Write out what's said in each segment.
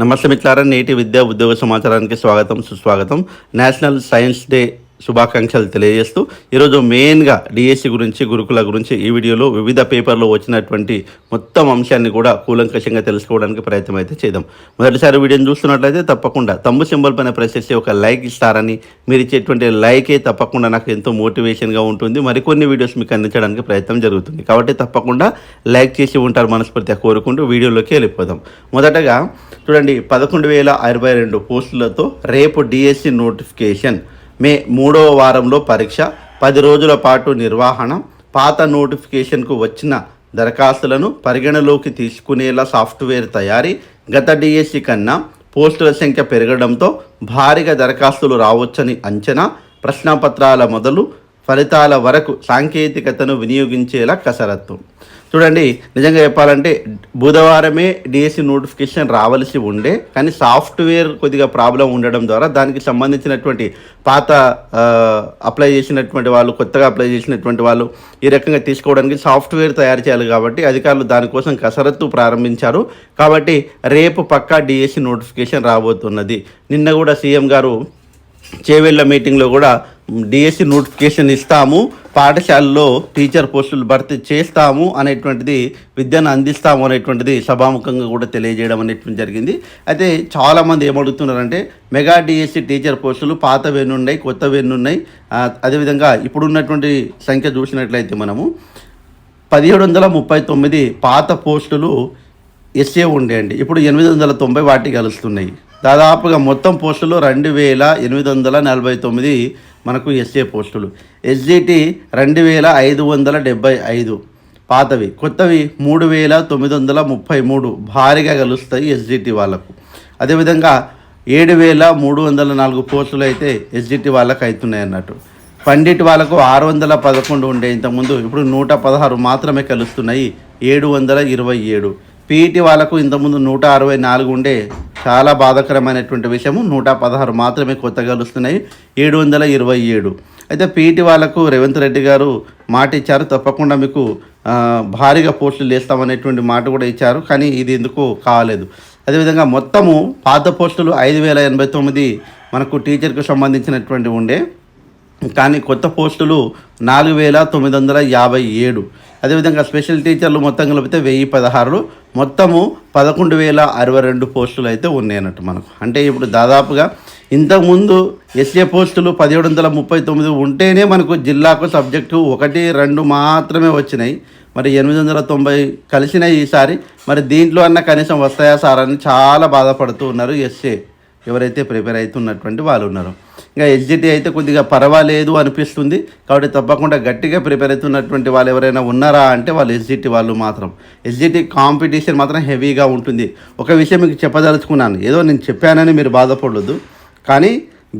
నమస్తే మిత్రులారా నేటి విద్యా ఉద్యోగ సమాచారానికి స్వాగతం సుస్వాగతం. నేషనల్ సైన్స్ డే శుభాకాంక్షలు తెలియజేస్తూ ఈరోజు మెయిన్గా డిఎస్సి గురించి గురుకుల గురించి ఈ వీడియోలో వివిధ పేపర్లో వచ్చినటువంటి మొత్తం అంశాన్ని కూడా కూలంకషంగా తెలుసుకోవడానికి ప్రయత్నం అయితే చేద్దాం. మొదటిసారి వీడియోని చూస్తున్నట్లయితే తప్పకుండా తమ్ము సింబల్ పైన ప్రెస్ చేసి ఒక లైక్ ఇస్తారని మీరు ఇచ్చేటువంటి లైకే తప్పకుండా నాకు ఎంతో మోటివేషన్గా ఉంటుంది. మరికొన్ని వీడియోస్ మీకు అందించడానికి ప్రయత్నం జరుగుతుంది. కాబట్టి తప్పకుండా లైక్ చేసి ఉంటారు మనస్ఫూర్తిగా కోరుకుంటూ వీడియోలోకి వెళ్ళిపోదాం. మొదటగా చూడండి పదకొండు వేల అరవై రెండు పోస్టులతో రేపు డిఎస్సి నోటిఫికేషన్. మే మూడవ వారంలో పరీక్ష పది రోజుల పాటు నిర్వహణ పాత నోటిఫికేషన్కు వచ్చిన దరఖాస్తులను పరిగణలోకి తీసుకునేలా సాఫ్ట్వేర్ తయారీ గత డిఎస్సి కన్నా పోస్టుల సంఖ్య పెరగడంతో భారీగా దరఖాస్తులు రావచ్చని అంచనా ప్రశ్నపత్రాల మొదలు ఫలితాల వరకు సాంకేతికతను వినియోగించేలా కసరత్తు. చూడండి నిజంగా చెప్పాలంటే బుధవారమే డిఎస్సి నోటిఫికేషన్ రావాల్సి ఉండే కానీ సాఫ్ట్వేర్ కొద్దిగా ప్రాబ్లం ఉండడం ద్వారా దానికి సంబంధించినటువంటి పాత అప్లై చేసినటువంటి వాళ్ళు కొత్తగా అప్లై చేసినటువంటి వాళ్ళు ఈ రకంగా తీసుకోవడానికి సాఫ్ట్వేర్ తయారు చేయాలి కాబట్టి అధికారులు దానికోసం కసరత్తు ప్రారంభించారు. కాబట్టి రేపు పక్కా డిఎస్సి నోటిఫికేషన్ రాబోతున్నది. నిన్న కూడా సీఎం గారు చేవెళ్ళ మీటింగ్లో కూడా డిఎస్సి నోటిఫికేషన్ ఇస్తాము పాఠశాలలో టీచర్ పోస్టులు భర్తీ చేస్తాము అనేటువంటిది విద్యను అందిస్తాము అనేటువంటిది సభాముఖంగా కూడా తెలియజేయడం అనేటువంటి జరిగింది. అయితే చాలామంది ఏమడుగుతున్నారంటే మెగా డిఎస్సి టీచర్ పోస్టులు పాతవి ఎన్ని కొత్తవి ఎన్ని ఉన్నాయి అదేవిధంగా ఇప్పుడున్నటువంటి సంఖ్య చూసినట్లయితే మనము పదిహేడు వందల ముప్పై తొమ్మిది పాత పోస్టులు ఎస్ఏ ఉండేయండి ఇప్పుడు ఎనిమిది వందల తొంభై వాటికి కలుస్తున్నాయి దాదాపుగా మొత్తం పోస్టులు రెండు వేల ఎనిమిది వందల నలభై తొమ్మిది మనకు ఎస్ఏ పోస్టులు. ఎస్జిటి రెండు వేల ఐదు వందల డెబ్బై ఐదు. పాతవి. కొత్తవి మూడు వేల తొమ్మిది వందల ముప్పై మూడు. భారీగా కలుస్తాయి ఎస్జిటి వాళ్ళకు. అదేవిధంగా ఏడు వేల మూడు వందల నాలుగు పోస్టులు అయితే ఎస్జిటి వాళ్ళకి అవుతున్నాయి అన్నట్టు పండిట్ వాళ్ళకు ఆరు వందల పదకొండు ఉండే ఇంతకుముందు. ఇప్పుడు నూట పదహారు మాత్రమే కలుస్తున్నాయి. ఏడు వందల ఇరవై ఏడు. పీఈటీ వాళ్ళకు ఇంతకుముందు నూట అరవై నాలుగు ఉండే. చాలా బాధాకరమైనటువంటి విషయము. నూట పదహారు మాత్రమే కొత్త కలుస్తున్నాయి ఏడు వందల ఇరవై ఏడు. అయితే పీఈటీ వాళ్ళకు రేవంత్ రెడ్డి గారు మాట ఇచ్చారు. తప్పకుండా మీకు భారీగా పోస్టులు వేస్తామనేటువంటి మాట కూడా ఇచ్చారు. కానీ ఇది ఎందుకు కాలేదు. అదేవిధంగా మొత్తము పాత పోస్టులు ఐదు వేల ఎనభై తొమ్మిది మనకు టీచర్కు సంబంధించినటువంటి ఉండే. కానీ కొత్త పోస్టులు నాలుగు వేల తొమ్మిది వందల యాభై ఏడు. అదేవిధంగా స్పెషల్ టీచర్లు మొత్తం కలిపితే వెయ్యి పదహారులు. మొత్తము పదకొండు వేల అరవై రెండు పోస్టులు అయితే ఉన్నాయి అన్నట్టు మనకు. అంటే ఇప్పుడు దాదాపుగా ఇంతకుముందు ఎస్ఏ పోస్టులు పదిహేడు వందల ముప్పై తొమ్మిది ఉంటేనే మనకు జిల్లాకు సబ్జెక్టు ఒకటి రెండు మాత్రమే వచ్చినాయి. మరి ఎనిమిది వందల తొంభై కలిసినాయి ఈసారి. మరి దీంట్లో అన్న కనీసం వస్తాయా సార్ అని చాలా బాధపడుతూ ఉన్నారు ఎస్ఏ. ఎవరైతే ప్రిపేర్ అవుతున్నటువంటి వాళ్ళు ఉన్నారు. ఇంకా ఎస్జిటి అయితే కొద్దిగా పర్వాలేదు అనిపిస్తుంది. కాబట్టి తప్పకుండా గట్టిగా ప్రిపేర్ అవుతున్నటువంటి వాళ్ళు ఎవరైనా ఉన్నారా అంటే వాళ్ళు ఎస్జిటి వాళ్ళు మాత్రం. ఎస్జిటి కాంపిటీషన్ మాత్రం హెవీగా ఉంటుంది. ఒక విషయం మీకు చెప్పదలుచుకున్నాను. ఏదో నేను చెప్పానని మీరు బాధపడదు కానీ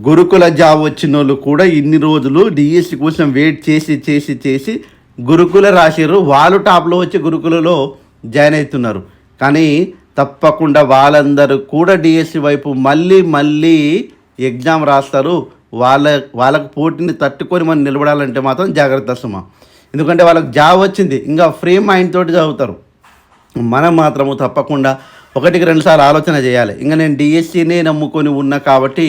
గురుకుల జాబ్ వచ్చిన వాళ్ళు కూడా ఇన్ని రోజులు డిఎస్సి కోసం వెయిట్ చేసి చేసి చేసి గురుకుల రాశారు వాళ్ళు టాప్లో వచ్చి గురుకులలో జాయిన్ అవుతున్నారు. కానీ తప్పకుండా వాళ్ళందరూ కూడా డిఎస్సి వైపు మళ్ళీ మళ్ళీ ఎగ్జామ్ రాస్తారు వాళ్ళ వాళ్ళకు పోటీని తట్టుకొని మనం నిలబడాలంటే మాత్రం జాగ్రత్త సుమ ఎందుకంటే వాళ్ళకి జాబ్ వచ్చింది ఇంకా ఫ్రీ మైండ్ తోటి చదువుతారు. మనం మాత్రము తప్పకుండా ఒకటికి రెండుసార్లు ఆలోచన చేయాలి. ఇంకా నేను డిఎస్సినే నమ్ముకొని ఉన్నా కాబట్టి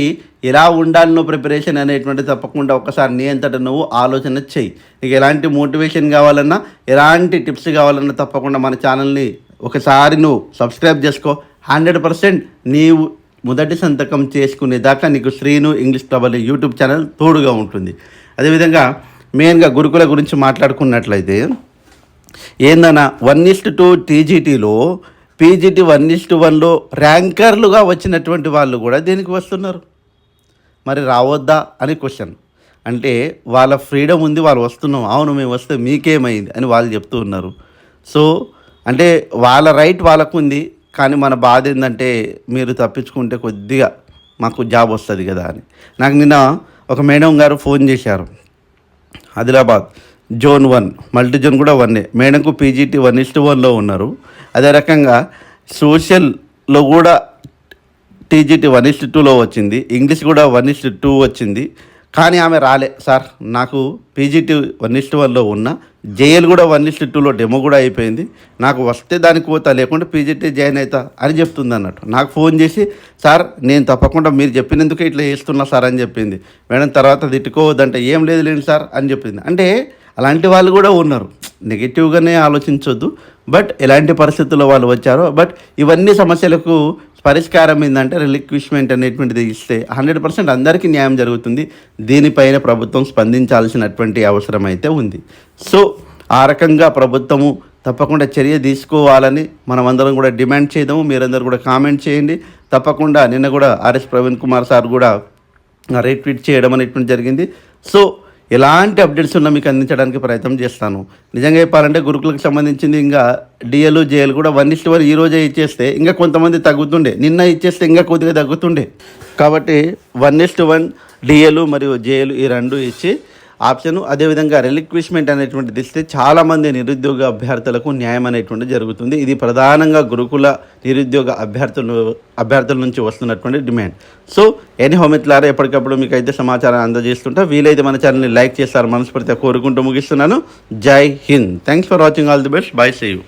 ఎలా ఉండాలనో ప్రిపరేషన్ అనేటువంటి తప్పకుండా ఒకసారి నీ అంతటా నువ్వు ఆలోచన చెయ్యి నీకు ఎలాంటి మోటివేషన్ కావాలన్నా ఎలాంటి టిప్స్ కావాలన్నా తప్పకుండా మన ఛానల్ని ఒకసారి నువ్వు సబ్స్క్రైబ్ చేసుకో. హండ్రెడ్ పర్సెంట్ నీవు మొదటి సంతకం చేసుకునేదాకా నీకు Srinu English club YouTube channel తోడుగా ఉంటుంది. అదేవిధంగా మెయిన్గా గురుకుల గురించి మాట్లాడుకున్నట్లయితే ఏందన్నా వన్ ఇస్ట్ టూ టీజీటీలో పీజీటీ వన్ ఇస్ట్ వన్లో ర్యాంకర్లుగా వచ్చినటువంటి వాళ్ళు కూడా దీనికి వస్తున్నారు? మరి రావద్దా అని క్వశ్చన్. అంటే వాళ్ళ ఫ్రీడమ్ ఉంది వాళ్ళు వస్తున్నాం. అవును మేము వస్తే మీకేమైంది అని వాళ్ళు చెప్తూ ఉన్నారు. సో అంటే వాళ్ళ రైట్ వాళ్ళకు ఉంది కానీ మన బాధ ఏంటంటే మీరు తప్పించుకుంటే కొద్దిగా మాకు జాబ్ వస్తుంది కదా అని. నాకు నిన్న ఒక మేడం గారు ఫోన్ చేశారు. Adilabad zone one multi zone కూడా వన్నే. మేడంకు పీజీటీ వన్ ఇస్ట్ వన్లో ఉన్నారు. అదే రకంగా సోషల్లో కూడా టీజీటీ వన్ ఇస్ట్ టూలో వచ్చింది. ఇంగ్లీష్ కూడా వన్ ఇస్ట్ టూ వచ్చింది. కానీ ఆమె రాలే. సార్ నాకు పీజీటీ వన్ ఇస్ట్ వన్లో ఉన్న జేఎల్ కూడా వన్ ఇస్ట్ టూలో డెమో కూడా అయిపోయింది. నాకు వస్తే దానికి పోతా లేకుంటే పీజీటీ జాయిన్ అవుతా అని చెప్తుంది అన్నట్టు. నాకు ఫోన్ చేసి సార్ నేను తప్పకుండా మీరు చెప్పినందుకే ఇట్లా చేస్తున్నా సార్ అని చెప్పింది. మేడం తర్వాత తిట్టుకోవద్దంటే ఏం లేదు లేండి సార్ అని చెప్పింది. అంటే అలాంటి వాళ్ళు కూడా ఉన్నారు. నెగిటివ్గానే ఆలోచించొద్దు. బట్ ఎలాంటి పరిస్థితుల్లో వాళ్ళు వచ్చారో బట్ ఇవన్నీ సమస్యలకు పరిష్కారం ఏంటంటే రిలిక్విష్మెంట్ అనేటువంటిది ఇస్తే హండ్రెడ్ పర్సెంట్ అందరికీ న్యాయం జరుగుతుంది. దీనిపైన ప్రభుత్వం స్పందించాల్సినటువంటి అవసరం అయితే ఉంది. సో ఆ రకంగా ప్రభుత్వము తప్పకుండా చర్య తీసుకోవాలని మనం అందరం కూడా డిమాండ్ చేద్దాము. మీరందరూ కూడా కామెంట్ చేయండి. తప్పకుండా నిన్న కూడా ఆర్ఎస్ ప్రవీణ్ కుమార్ సార్ కూడా రీట్వీట్ చేయడం అనేటువంటి జరిగింది. సో ఎలాంటి అప్డేట్స్ ఉన్నా మీకు అందించడానికి ప్రయత్నం చేస్తాను. నిజంగా చెప్పాలంటే గురుకులకు సంబంధించింది ఇంకా డిఎల్ జేఎల్ కూడా వన్ ఇస్ట్ వన్ ఈ రోజే ఇచ్చేస్తే ఇంకా కొంతమంది తగ్గుతుండే. నిన్న ఇచ్చేస్తే ఇంకా కొద్దిగా తగ్గుతుండే. కాబట్టి one is to one DL మరియు జేఎల్ ఈ రెండు ఇచ్చి ఆప్షన్ అదేవిధంగా రిలిక్విష్మెంట్ అనేటువంటిది ఇస్తే చాలామంది నిరుద్యోగ అభ్యర్థులకు న్యాయం అనేటువంటిది జరుగుతుంది. ఇది ప్రధానంగా గురుకుల నిరుద్యోగ అభ్యర్థులు అభ్యర్థుల నుంచి వస్తున్నటువంటి డిమాండ్. సో ఎనీ హోమిత్లారా ఎప్పటికప్పుడు మీకు అయితే సమాచారం అందజేస్తుంటా. వీలైతే మన ఛానల్ని లైక్ చేస్తారు మనస్ఫూర్తిగా కోరుకుంటూ ముగిస్తున్నాను. జై Hind. Thanks for watching all the best bye see you